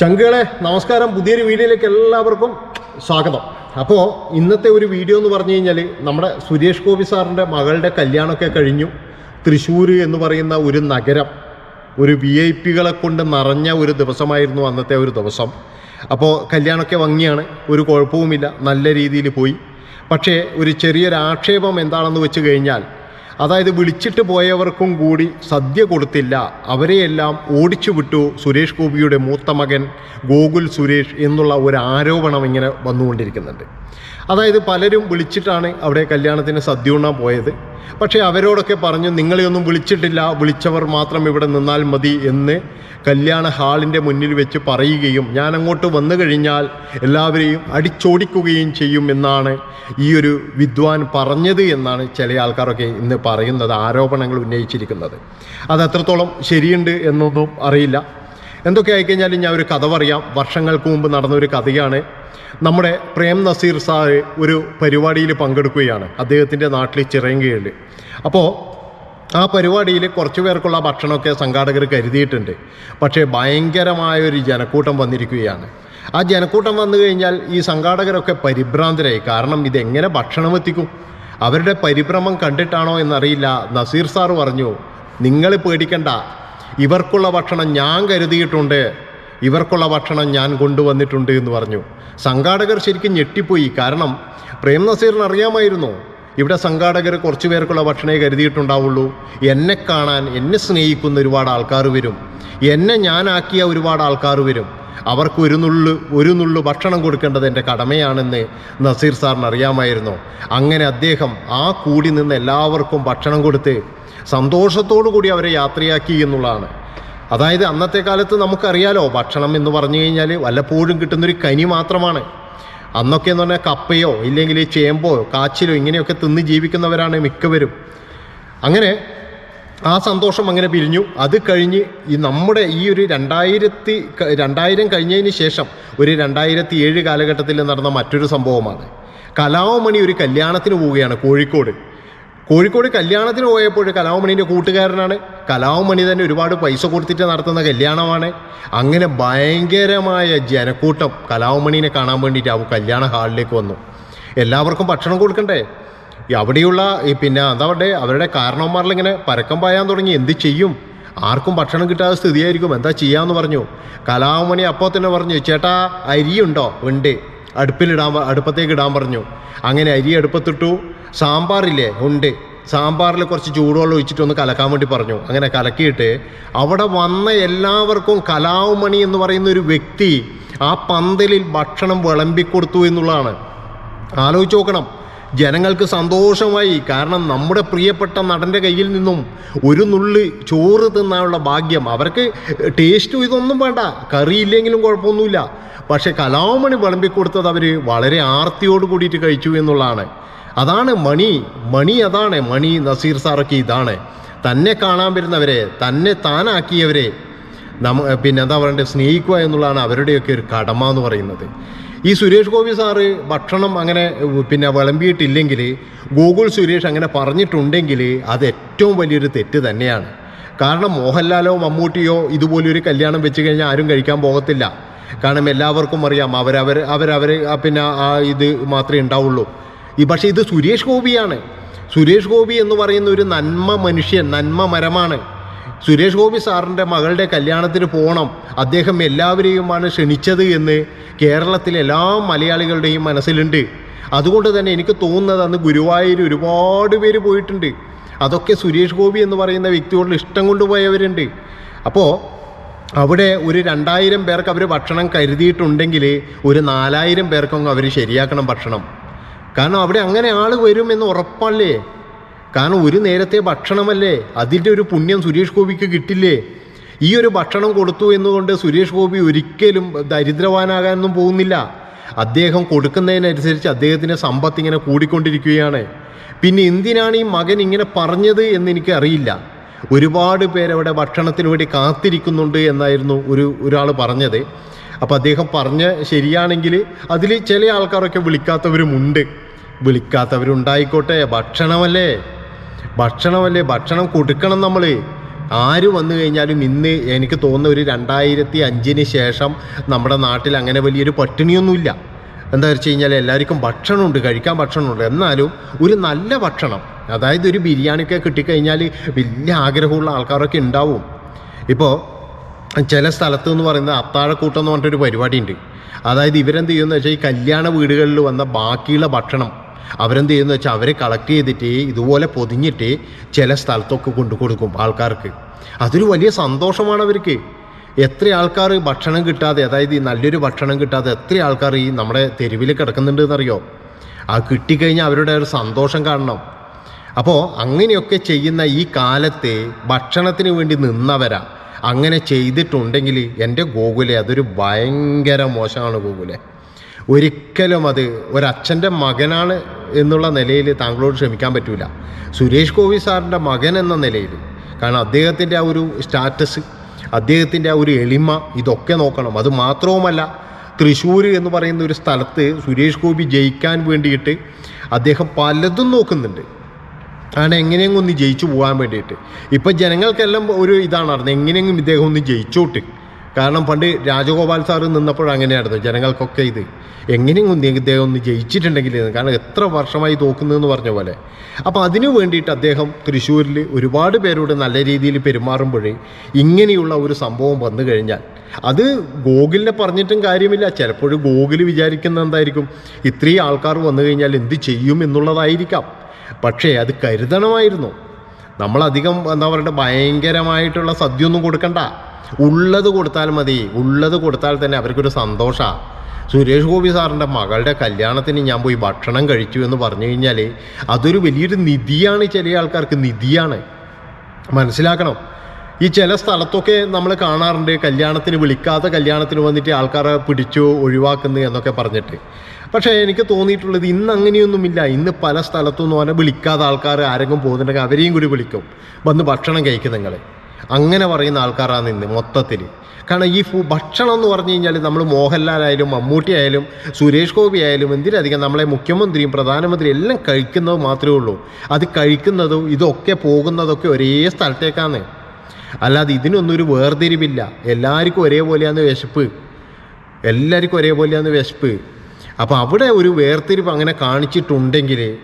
ചങ്കുകളെ നമസ്കാരം. പുതിയൊരു വീഡിയോയിലേക്ക് എല്ലാവർക്കും സ്വാഗതം. അപ്പോൾ ഇന്നത്തെ ഒരു വീഡിയോ എന്ന് പറഞ്ഞു കഴിഞ്ഞാൽ നമ്മുടെ സുരേഷ് ഗോപി സാറിന്റെ മകളുടെ കല്യാണമൊക്കെ കഴിഞ്ഞു. തൃശ്ശൂർ എന്ന് പറയുന്ന ഒരു നഗരം ഒരു വി ഐ പികളെ കൊണ്ട് നിറഞ്ഞ ഒരു ദിവസമായിരുന്നു അന്നത്തെ ഒരു ദിവസം. അപ്പോൾ കല്യാണമൊക്കെ ഭംഗിയാണ്. ഒരു കുഴപ്പവുമില്ല. നല്ല രീതിയിൽ പോയി. പക്ഷേ ഒരു ചെറിയൊരു ആക്ഷേപം എന്താണെന്ന് വെച്ച് കഴിഞ്ഞാൽ അതായത് വിളിച്ചിട്ട് പോയവർക്കും കൂടി സദ്യ കൊടുത്തില്ല. അവരെയെല്ലാം ഓടിച്ചു വിട്ടു സുരേഷ് ഗോപിയുടെ മൂത്ത മകൻ ഗോകുൽ സുരേഷ് എന്നുള്ള ഒരു ആരോപണം ഇങ്ങനെ വന്നുകൊണ്ടിരിക്കുന്നുണ്ട്. അതായത് പലരും വിളിച്ചിട്ടാണ് അവിടെ കല്യാണത്തിന് സദ്യ ഉണ്ണാൻ പോയത്. പക്ഷേ അവരോടൊക്കെ പറഞ്ഞു നിങ്ങളെയൊന്നും വിളിച്ചിട്ടില്ല വിളിച്ചവർ മാത്രം ഇവിടെ നിന്നാൽ മതി എന്ന് കല്യാണ ഹാളിന്റെ മുന്നിൽ വെച്ച് പറയുകയും ഞാൻ അങ്ങോട്ട് വന്നു കഴിഞ്ഞാൽ എല്ലാവരെയും അടിച്ചോടിക്കുകയും ചെയ്യും എന്നാണ് ഈ ഒരു വിദ്വാൻ പറഞ്ഞത് എന്നാണ് ചില ആൾക്കാരൊക്കെ ഇന്ന് പറയുന്നത് ആരോപണങ്ങൾ ഉന്നയിച്ചിരിക്കുന്നത്. അത് എത്രത്തോളം ശരിയുണ്ട് എന്നൊന്നും അറിയില്ല. എന്തൊക്കെ ആയിക്കഴിഞ്ഞാലും ഞാൻ ഒരു കഥ പറയാം. വർഷങ്ങൾക്ക് മുമ്പ് നടന്ന ഒരു കഥയാണ്. നമ്മുടെ പ്രേം നസീർ സാർ ഒരു പരിപാടിയിൽ പങ്കെടുക്കുകയാണ്. അദ്ദേഹത്തിന്റെ നാട്ടിൽ ചിറയങ്കയിൽ. അപ്പോൾ ആ പരിപാടിയിൽ കുറച്ച് പേർക്കുള്ള ഭക്ഷണമൊക്കെ സംഘാടകർ കരുതിയിട്ടുണ്ട്. പക്ഷേ ഭയങ്കരമായ ഒരു ജനക്കൂട്ടം വന്നിരിക്കുകയാണ്. ആ ജനക്കൂട്ടം വന്നു കഴിഞ്ഞാൽ ഈ സംഘാടകരൊക്കെ പരിഭ്രാന്തരായി. കാരണം ഇതെങ്ങനെ ഭക്ഷണം എത്തിക്കും? അവരുടെ പരിഭ്രമം കണ്ടിട്ടാണോ എന്നറിയില്ല. നസീർ സാർ പറഞ്ഞു നിങ്ങൾ പേടിക്കണ്ട. ഇവർക്കുള്ള ഭക്ഷണം ഞാൻ കരുതിയിട്ടുണ്ട്. ഇവർക്കുള്ള ഭക്ഷണം ഞാൻ കൊണ്ടുവന്നിട്ടുണ്ട് എന്ന് പറഞ്ഞു. സംഘാടകർ ശരിക്കും ഞെട്ടിപ്പോയി. കാരണം പ്രേം നസീറിന് അറിയാമായിരുന്നു ഇവിടെ സംഘാടകർ കുറച്ച് പേർക്കുള്ള ഭക്ഷണമേ കരുതിയിട്ടുണ്ടാവുള്ളൂ. എന്നെ കാണാൻ എന്നെ സ്നേഹിക്കുന്ന ഒരുപാട് ആൾക്കാർ വരും. എന്നെ ഞാനാക്കിയ ഒരുപാട് ആൾക്കാർ വരും. അവർക്ക് ഒരു നുള്ളു ഒരു നുള്ളു ഭക്ഷണം കൊടുക്കേണ്ടത് എന്റെ കടമയാണെന്ന് നസീർ സാറിന് അറിയാമായിരുന്നു. അങ്ങനെ അദ്ദേഹം ആ കൂടി നിന്ന് എല്ലാവർക്കും ഭക്ഷണം കൊടുത്ത് സന്തോഷത്തോടു കൂടി അവരെ യാത്രയാക്കി എന്നുള്ളതാണ്. അതായത് അന്നത്തെ കാലത്ത് നമുക്കറിയാലോ ഭക്ഷണം എന്ന് പറഞ്ഞു കഴിഞ്ഞാൽ വല്ലപ്പോഴും കിട്ടുന്നൊരു കനി മാത്രമാണ്. അന്നൊക്കെ എന്ന് പറഞ്ഞാൽ കപ്പയോ ഇല്ലെങ്കിൽ ചേമ്പോ കാച്ചിലോ ഇങ്ങനെയൊക്കെ തിന്ന് ജീവിക്കുന്നവരാണ് മിക്കവരും. അങ്ങനെ ആ സന്തോഷം അങ്ങനെ പിരിഞ്ഞു. അത് കഴിഞ്ഞ് ഈ നമ്മുടെ ഈ ഒരു രണ്ടായിരത്തി രണ്ടായിരം കഴിഞ്ഞതിന് ശേഷം ഒരു രണ്ടായിരത്തി ഏഴ് കാലഘട്ടത്തിൽ നടന്ന മറ്റൊരു സംഭവമാണ്. കലാവമണി ഒരു കല്യാണത്തിന് പോവുകയാണ് കോഴിക്കോട്. കോഴിക്കോട് കല്യാണത്തിന് പോയപ്പോൾ കലാവമണിന്റെ കൂട്ടുകാരനാണ്. കലാവമണി തന്നെ ഒരുപാട് പൈസ കൊടുത്തിട്ട് നടത്തുന്ന കല്യാണമാണ്. അങ്ങനെ ഭയങ്കരമായ ജനക്കൂട്ടം കലാവമണീനെ കാണാൻ വേണ്ടിയിട്ട് ആ കല്യാണ ഹാളിലേക്ക് വന്നു. എല്ലാവർക്കും ഭക്ഷണം കൊടുക്കണ്ടേ? ഈ അവിടെയുള്ള ഈ പിന്നെ എന്താ പറയുക അവരുടെ കാരണവന്മാരിലിങ്ങനെ പരക്കം പായാൻ തുടങ്ങി. എന്ത് ചെയ്യും? ആർക്കും ഭക്ഷണം കിട്ടാതെ സ്ഥിതിയായിരിക്കും. എന്താ ചെയ്യാന്ന് പറഞ്ഞു. കലാമണി അപ്പോൾ തന്നെ പറഞ്ഞു ചേട്ടാ അരിയുണ്ടോ? ഉണ്ട്. അടുപ്പിലിടാൻ അടുപ്പത്തേക്ക് ഇടാൻ പറഞ്ഞു. അങ്ങനെ അരി അടുപ്പത്തിട്ടു. സാമ്പാറില്ലേ? ഉണ്ട്. സാമ്പാറിൽ കുറച്ച് ചൂടുവെള്ളം ഒഴിച്ചിട്ടൊന്ന് കലക്കാൻ വേണ്ടി പറഞ്ഞു. അങ്ങനെ കലക്കിയിട്ട് അവിടെ വന്ന എല്ലാവർക്കും കലാവുമണി എന്ന് പറയുന്ന ഒരു വ്യക്തി ആ പന്തലിൽ ഭക്ഷണം വിളമ്പിക്കൊടുത്തു എന്നുള്ളതാണ്. ആലോചിച്ച് നോക്കണം. ജനങ്ങൾക്ക് സന്തോഷമായി. കാരണം നമ്മുടെ പ്രിയപ്പെട്ട നടന്റെ കയ്യിൽ നിന്നും ഒരു നുള്ളി ചോറ് തിന്നാനുള്ള ഭാഗ്യം. അവർക്ക് ടേസ്റ്റും ഇതൊന്നും വേണ്ട. കറി ഇല്ലെങ്കിലും കുഴപ്പമൊന്നുമില്ല. പക്ഷേ കലാമണി വിളമ്പിക്കൊടുത്തത് അവർ വളരെ ആർത്തിയോട് കൂടിയിട്ട് കഴിച്ചു എന്നുള്ളതാണ്. അതാണ് മണി. മണി അതാണ്. മണി നസീർ സാറൊക്കെ ഇതാണ്. തന്നെ കാണാൻ വരുന്നവരെ തന്നെ താനാക്കിയവരെ നമ്മ പിന്നെ എന്താ പറയണ്ടത് സ്നേഹിക്കുക എന്നുള്ളതാണ് അവരുടെയൊക്കെ ഒരു കടമ എന്ന് പറയുന്നത്. ഈ സുരേഷ് ഗോപി സാറ് ഭക്ഷണം അങ്ങനെ പിന്നെ വിളമ്പിയിട്ടില്ലെങ്കിൽ ഗൂഗിൾ സുരേഷ് അങ്ങനെ പറഞ്ഞിട്ടുണ്ടെങ്കിൽ അത് ഏറ്റവും വലിയൊരു തെറ്റ് തന്നെയാണ്. കാരണം മോഹൻലാലോ മമ്മൂട്ടിയോ ഇതുപോലൊരു കല്യാണം വെച്ച് കഴിഞ്ഞാൽ ആരും കഴിക്കാൻ പോകത്തില്ല. കാരണം എല്ലാവർക്കും അറിയാം അവരവർ അവരവർ പിന്നെ ആ ഇത് മാത്രമേ ഉണ്ടാവുള്ളൂ. ഈ പക്ഷേ ഇത് സുരേഷ് ഗോപിയാണ്. സുരേഷ് ഗോപി എന്ന് പറയുന്ന ഒരു നന്മ മനുഷ്യൻ നന്മ മരമാണ്. സുരേഷ് ഗോപി സാറിന്റെ മകളുടെ കല്യാണത്തിന് പോകണം അദ്ദേഹം എല്ലാവരെയുമാണ് ക്ഷണിച്ചത് എന്ന് കേരളത്തിലെ എല്ലാ മലയാളികളുടെയും മനസ്സിലുണ്ട്. അതുകൊണ്ട് തന്നെ എനിക്ക് തോന്നുന്നത് അന്ന് ഗുരുവായൂർ ഒരുപാട് പേര് പോയിട്ടുണ്ട്. അതൊക്കെ സുരേഷ് ഗോപി എന്ന് പറയുന്ന വ്യക്തിയോട് ഇഷ്ടം കൊണ്ടുപോയവരുണ്ട്. അപ്പോൾ അവിടെ ഒരു രണ്ടായിരം പേർക്ക് അവർ ഭക്ഷണം കരുതിയിട്ടുണ്ടെങ്കിൽ ഒരു നാലായിരം പേർക്കൊന്നും അവർ ശരിയാക്കണം ഭക്ഷണം. കാരണം അവിടെ അങ്ങനെ ആൾ വരും എന്ന് ഉറപ്പല്ലേ? കാരണം ഒരു നേരത്തെ ഭക്ഷണമല്ലേ? അതിന്റെ ഒരു പുണ്യം സുരേഷ് ഗോപിക്ക് കിട്ടില്ലേ? ഈ ഒരു ഭക്ഷണം കൊടുത്തു എന്നുകൊണ്ട് സുരേഷ് ഗോപി ഒരിക്കലും ദരിദ്രവാനാകാനൊന്നും പോകുന്നില്ല. അദ്ദേഹം കൊടുക്കുന്നതിനനുസരിച്ച് അദ്ദേഹത്തിന്റെ സമ്പത്ത് ഇങ്ങനെ കൂടിക്കൊണ്ടിരിക്കുകയാണ്. പിന്നെ എന്തിനാണ് ഈ മകൻ ഇങ്ങനെ പറഞ്ഞത് എന്ന് എനിക്കറിയില്ല. ഒരുപാട് പേരവിടെ ഭക്ഷണത്തിന് വേണ്ടി കാത്തിരിക്കുന്നുണ്ട് എന്നായിരുന്നു ഒരു ഒരാൾ പറഞ്ഞത്. അപ്പോൾ അദ്ദേഹം പറഞ്ഞ ശരിയാണെങ്കിൽ അതിൽ ചില ആൾക്കാരൊക്കെ വിളിക്കാത്തവരുമുണ്ട്. വിളിക്കാത്തവരുണ്ടായിക്കോട്ടെ ഭക്ഷണമല്ലേ? ഭക്ഷണമല്ലേ ഭക്ഷണം കൊടുക്കണം നമ്മൾ ആര് വന്നു കഴിഞ്ഞാലും ഇന്ന് എനിക്ക് തോന്നുന്ന ഒരു രണ്ടായിരത്തി അഞ്ചിന് ശേഷം നമ്മുടെ നാട്ടിൽ അങ്ങനെ വലിയൊരു പട്ടിണിയൊന്നുമില്ല. എന്താ വെച്ച് കഴിഞ്ഞാൽ എല്ലാവർക്കും ഭക്ഷണമുണ്ട് കഴിക്കാൻ ഭക്ഷണമുണ്ട്. എന്നാലും ഒരു നല്ല ഭക്ഷണം അതായത് ഒരു ബിരിയാണിയൊക്കെ കിട്ടിക്കഴിഞ്ഞാൽ വലിയ ആഗ്രഹമുള്ള ആൾക്കാരൊക്കെ ഉണ്ടാവും. ഇപ്പോൾ ചില സ്ഥലത്ത് എന്ന് പറയുന്നത് അത്താഴക്കൂട്ടം എന്ന് പറഞ്ഞിട്ടൊരു പരിപാടിയുണ്ട്. അതായത് ഇവരെന്ത് ചെയ്യുമെന്ന് വെച്ചാൽ ഈ കല്യാണ വീടുകളിൽ വന്ന ബാക്കിയുള്ള ഭക്ഷണം അവരെന്ത് ചെയ്യുന്ന വെച്ചാൽ അവരെ കളക്ട് ചെയ്തിട്ട് ഇതുപോലെ പൊതിഞ്ഞിട്ട് ചില സ്ഥലത്തൊക്കെ കൊണ്ടു കൊടുക്കും ആൾക്കാർക്ക്. അതൊരു വലിയ സന്തോഷമാണ് അവർക്ക്. എത്ര ആൾക്കാർ ഭക്ഷണം കിട്ടാതെ അതായത് നല്ലൊരു ഭക്ഷണം കിട്ടാതെ എത്ര ആൾക്കാർ ഈ നമ്മുടെ തെരുവിൽ കിടക്കുന്നുണ്ട് എന്നറിയോ ആ കിട്ടിക്കഴിഞ്ഞാൽ അവരുടെ ഒരു സന്തോഷം കാണണം. അപ്പോൾ അങ്ങനെയൊക്കെ ചെയ്യുന്ന ഈ കാലത്ത് ഭക്ഷണത്തിന് വേണ്ടി നിന്നവരാ. അങ്ങനെ ചെയ്തിട്ടുണ്ടെങ്കിൽ എന്റെ ഗോകുലെ അതൊരു ഭയങ്കര മോശമാണ് ഗോകുലെ. ഒരിക്കലും അത് ഒരച്ഛന്റെ മകനാണ് എന്നുള്ള നിലയിൽ താങ്കളോട് ക്ഷമിക്കാൻ പറ്റില്ല സുരേഷ് ഗോപി സാറിന്റെ മകൻ എന്ന നിലയിൽ. കാരണം അദ്ദേഹത്തിന്റെ ആ ഒരു സ്റ്റാറ്റസ് അദ്ദേഹത്തിന്റെ ആ ഒരു എളിമ ഇതൊക്കെ നോക്കണം. അത് മാത്രവുമല്ല തൃശ്ശൂർ എന്ന് പറയുന്ന ഒരു സ്ഥലത്ത് സുരേഷ് ഗോപി ജയിക്കാൻ വേണ്ടിയിട്ട് അദ്ദേഹം പലതും നോക്കുന്നുണ്ട്. ആണ് എങ്ങനെയെങ്കിലും ഒന്ന് ജയിച്ചു പോകാൻ വേണ്ടിയിട്ട്. ഇപ്പം ജനങ്ങൾക്കെല്ലാം ഒരു ഇതാണ് അറിഞ്ഞത് എങ്ങനെയെങ്കിലും ഇദ്ദേഹം ഒന്ന് ജയിച്ചോട്ട്. കാരണം പണ്ട് രാജഗോപാൽ സാറ് നിന്നപ്പോൾ അങ്ങനെയായിരുന്നു. ജനങ്ങൾക്കൊക്കെ ഇത് എങ്ങനെയും ഇദ്ദേഹം ഒന്ന് ജയിച്ചിട്ടുണ്ടെങ്കിൽ കാരണം എത്ര വർഷമായി തോക്കുന്നതെന്ന് പറഞ്ഞ പോലെ. അപ്പോൾ അതിനു വേണ്ടിയിട്ട് അദ്ദേഹം തൃശ്ശൂരിൽ ഒരുപാട് പേരോട് നല്ല രീതിയിൽ പെരുമാറുമ്പോഴേ ഇങ്ങനെയുള്ള ഒരു സംഭവം വന്നു കഴിഞ്ഞാൽ അത് ഗോകുലിനെ പറഞ്ഞിട്ടും കാര്യമില്ല. ചിലപ്പോഴും ഗൂഗിൾ വിചാരിക്കുന്ന എന്തായിരിക്കും? ഇത്രയും ആൾക്കാർ വന്നു കഴിഞ്ഞാൽ എന്ത് ചെയ്യും എന്നുള്ളതായിരിക്കാം. പക്ഷേ അത് കരുതണമായിരുന്നു. നമ്മളധികം എന്താ പറയുക ഭയങ്കരമായിട്ടുള്ള സദ്യ ഒന്നും കൊടുക്കണ്ട. ഉള്ളത് കൊടുത്താൽ മതി. ഉള്ളത് കൊടുത്താൽ തന്നെ അവർക്കൊരു സന്തോഷമാണ് സുരേഷ് ഗോപി സാറിന്റെ മകളുടെ കല്യാണത്തിന് ഞാൻ പോയി ഭക്ഷണം കഴിച്ചു എന്ന് പറഞ്ഞു കഴിഞ്ഞാൽ അതൊരു വലിയൊരു നിധിയാണ് ചില ആൾക്കാർക്ക്. നിധിയാണ്. മനസ്സിലാക്കണം. ഈ ചില സ്ഥലത്തൊക്കെ നമ്മൾ കാണാറുണ്ട് കല്യാണത്തിന് വിളിക്കാത്ത കല്യാണത്തിന് വന്നിട്ട് ആൾക്കാരെ പിടിച്ചു ഒഴിവാക്കുന്നു എന്നൊക്കെ പറഞ്ഞിട്ട്. പക്ഷേ എനിക്ക് തോന്നിയിട്ടുള്ളത് ഇന്ന് അങ്ങനെയൊന്നുമില്ല. ഇന്ന് പല സ്ഥലത്തുനിന്നും പറഞ്ഞാൽ വിളിക്കാതെ ആൾക്കാർ ആരെങ്കിലും പോകുന്നുണ്ടെങ്കിൽ അവരെയും കൂടി വിളിക്കും. വന്ന് ഭക്ഷണം കഴിക്കും അങ്ങനെ പറയുന്ന ആൾക്കാരാണ് ഇന്ന് മൊത്തത്തിൽ. കാരണം ഈ ഫു ഭക്ഷണം എന്ന് പറഞ്ഞു കഴിഞ്ഞാൽ നമ്മൾ മോഹൻലാലായാലും മമ്മൂട്ടി ആയാലും സുരേഷ് ഗോപി ആയാലും എന്തിനധികം നമ്മളെ മുഖ്യമന്ത്രിയും പ്രധാനമന്ത്രിയും എല്ലാം കഴിക്കുന്നത് മാത്രമേ ഉള്ളൂ. അത് കഴിക്കുന്നതും ഇതൊക്കെ പോകുന്നതൊക്കെ ഒരേ സ്ഥലത്തേക്കാണ് അല്ലാതെ ഇതിനൊന്നും ഒരു വേർതിരിവില്ല. എല്ലാവർക്കും ഒരേപോലെയാണ് വിശപ്പ്. എല്ലാവർക്കും ഒരേപോലെയാണ് വിശപ്പ്. അപ്പോൾ അവിടെ ഒരു വേർതിരിവ് അങ്ങനെ കാണിച്ചിട്ടുണ്ടെങ്കിൽ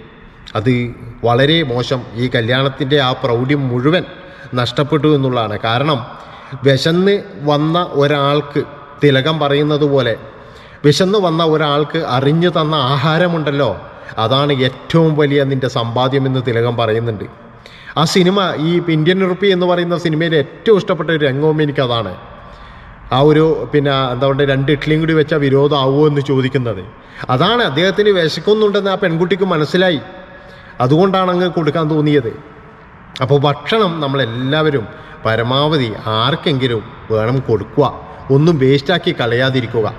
അത് വളരെ മോശം. ഈ കല്യാണത്തിന്റെ ആ പ്രൗഢ്യം മുഴുവൻ നഷ്ടപ്പെട്ടു എന്നുള്ളതാണ്. കാരണം വിശന്ന് വന്ന ഒരാൾക്ക് തിലകം പറയുന്നത് പോലെ വിശന്ന് വന്ന ഒരാൾക്ക് അറിഞ്ഞു തന്ന ആഹാരമുണ്ടല്ലോ. അതാണ് ഏറ്റവും വലിയ നിന്റെ സമ്പാദ്യം എന്ന് തിലകം പറയുന്നുണ്ട്. ആ സിനിമ ഈ ഇന്ത്യൻ ഉറുപ്പി എന്ന് പറയുന്ന സിനിമയിൽ ഏറ്റവും ഇഷ്ടപ്പെട്ട ഒരു രംഗവും എനിക്കതാണ്. ആ ഒരു പിന്നെ എന്താ പറയുക രണ്ട് ഇഡ്ഡലിയും കൂടി വെച്ചാൽ വിരോധമാവുമോ എന്ന് ചോദിക്കുന്നത്. അതാണ് അദ്ദേഹത്തിന് വിശക്കുന്നുണ്ടെന്ന് ആ പെൺകുട്ടിക്ക് മനസ്സിലായി. അതുകൊണ്ടാണ് അങ്ങ് കൊടുക്കാൻ തോന്നിയത്. അപ്പോൾ ഭക്ഷണം നമ്മളെല്ലാവരും പരമാവധി ആർക്കെങ്കിലും വേണം കൊടുക്കുക. ഒന്നും വേസ്റ്റാക്കി കളയാതിരിക്കുക.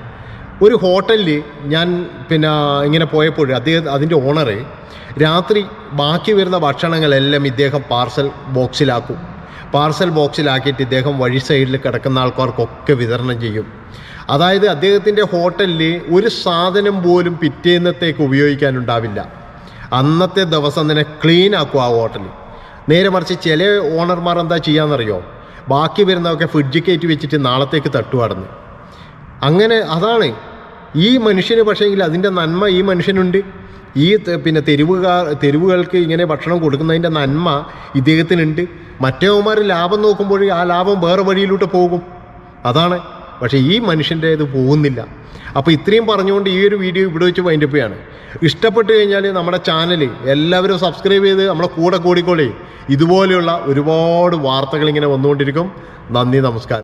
ഒരു ഹോട്ടലിൽ ഞാൻ പിന്നെ ഇങ്ങനെ പോയപ്പോൾ അദ്ദേഹം അതിന്റെ ഓണർ രാത്രി ബാക്കി വരുന്ന ഭക്ഷണങ്ങളെല്ലാം ഇദ്ദേഹം പാർസൽ ബോക്സിലാക്കും. പാർസൽ ബോക്സിലാക്കിയിട്ട് ഇദ്ദേഹം വഴി സൈഡിൽ കിടക്കുന്ന ആൾക്കാർക്കൊക്കെ വിതരണം ചെയ്യും. അതായത് അദ്ദേഹത്തിന്റെ ഹോട്ടലിൽ ഒരു സാധനം പോലും പിറ്റേന്നത്തേക്ക് ഉപയോഗിക്കാനുണ്ടാവില്ല. അന്നത്തെ ദിവസം തന്നെ ക്ലീൻ ആക്കും ആ ഹോട്ടൽ നേരെ മറിച്ച് ചില ഓണർമാർ എന്താ ചെയ്യാന്നറിയോ? ബാക്കി വരുന്നതൊക്കെ ഫ്രിഡ്ജ് കയറ്റി വെച്ചിട്ട് നാളത്തേക്ക് തട്ടുവാടുന്നു. അങ്ങനെ അതാണ്. ഈ മനുഷ്യന് പക്ഷേങ്കിൽ അതിന്റെ നന്മ ഈ മനുഷ്യനുണ്ട്. ഈ പിന്നെ തെരുവുകാർ തെരുവുകൾക്ക് ഇങ്ങനെ ഭക്ഷണം കൊടുക്കുന്നതിന്റെ നന്മ ഇദ്ദേഹത്തിനുണ്ട്. മറ്റേവന്മാർ ലാഭം നോക്കുമ്പോൾ ആ ലാഭം വേറെ വഴിയിലോട്ട് പോകും. അതാണ്. പക്ഷേ ഈ മനുഷ്യന്റെ ഇത് പോകുന്നില്ല. അപ്പോൾ ഇത്രയും പറഞ്ഞുകൊണ്ട് ഈ ഒരു വീഡിയോ ഇവിടെ വെച്ച് വൈൻഡപ്പ് ചെയ്യാണ്. ഇഷ്ടപ്പെട്ട് കഴിഞ്ഞാൽ നമ്മുടെ ചാനൽ എല്ലാവരും സബ്സ്ക്രൈബ് ചെയ്ത് നമ്മളെ കൂടെ കൂടിക്കോളി. ഇതുപോലെയുള്ള ഒരുപാട് വാർത്തകൾ ഇങ്ങനെ വന്നുകൊണ്ടിരിക്കും. നന്ദി നമസ്കാരം.